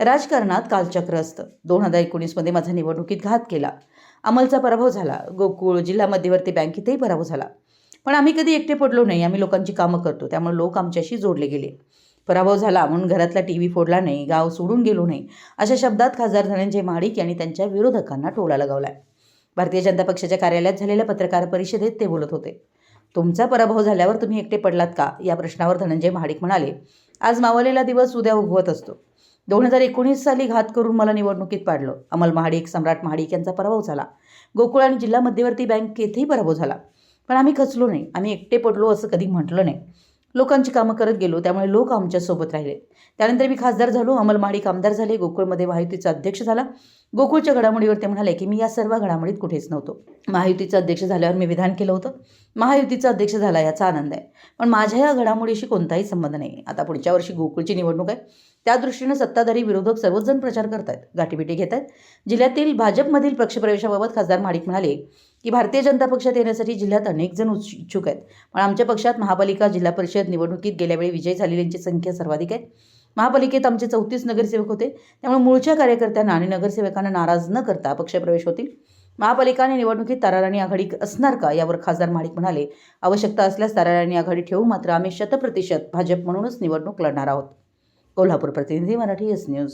राजकारणात कालचक्र असतं दोन हजार एकोणीसमध्ये माझा निवडणुकीत घात केला. अमलचा पराभव झाला. गोकुळ जिल्हा मध्यवर्ती बँकेतही पराभव झाला. पण आम्ही कधी एकटे पडलो नाही. आम्ही लोकांची कामं करतो. त्यामुळे लोक आमच्याशी जोडले गेले. पराभव झाला म्हणून घरातला टी व्ही फोडला नाही. गाव सोडून गेलो नाही. अशा शब्दात खासदार धनंजय महाडिक यांनी त्यांच्या विरोधकांना टोला आहे भारतीय जनता पक्षाच्या कार्यालयात झालेल्या पत्रकार परिषदेत ते बोलत होते. तुमचा पराभव झाल्यावर तुम्ही एकटे पडलात का? या प्रश्नावर धनंजय महाडिक म्हणाले आज मावलेला दिवस उद्या उगवत असतो. दोन हजार एकोणीस साली घात करून मला निवडणुकीत पाडलं. अमल महाडिक सम्राट महाडिक यांचा पराभव झाला. गोकुळ आणि जिल्हा मध्यवर्ती बँक येथेही पराभव झाला. पण आम्ही खचलो नाही. आम्ही एकटे पडलो असं कधी म्हटलं नाही. लोकांची कामं करत गेलो त्यामुळे लोक आमच्यासोबत राहिले. त्यानंतर मी खासदार झालो. अमल महाडिक आमदार झाले. गोकुळमध्ये महायुतीचा अध्यक्ष झाला. गोकुळच्या घडामोडीवर ते म्हणाले की मी या सर्व घडामोडीत कुठेच नव्हतो. महायुतीचं अध्यक्ष झाल्यावर मी विधान केलं होतं. महायुतीचा अध्यक्ष झाला याचा आनंद आहे. पण माझ्या या घडामोडीशी कोणताही संबंध नाही. आता पुढच्या वर्षी गोकुळची निवडणूक आहे. त्या दृष्टीनं सत्ताधारी विरोधक सर्वजण प्रचार करत आहेत गाठीबिटी घेत आहेत जिल्ह्यातील भाजपमधील पक्षप्रवेशाबाबत खासदार माडिक म्हणाले की भारतीय जनता पक्षात येण्यासाठी जिल्ह्यात अनेक जण इच्छुक आहेत. पण आमच्या पक्षात महापालिका जिल्हा परिषद निवडणुकीत गेल्यावेळी विजय झालेल्यांची संख्या सर्वाधिक आहे. महापालिकेत आमचे चौतीस नगरसेवक होते. त्यामुळे मूळच्या कार्यकर्त्यांना आणि नगरसेवकांना नाराज न करता पक्षप्रवेश होतील. महापालिका आणि निवडणुकीत ताराराणी आघाडी असणार का? यावर खासदार माडिक म्हणाले आवश्यकता असल्यास ताराराणी आघाडी ठेवू. मात्र आम्ही शतप्रतिशत भाजप म्हणूनच निवडणूक लढणार आहोत. कोल्हापूर प्रतिनिधी मराठी एस न्यूज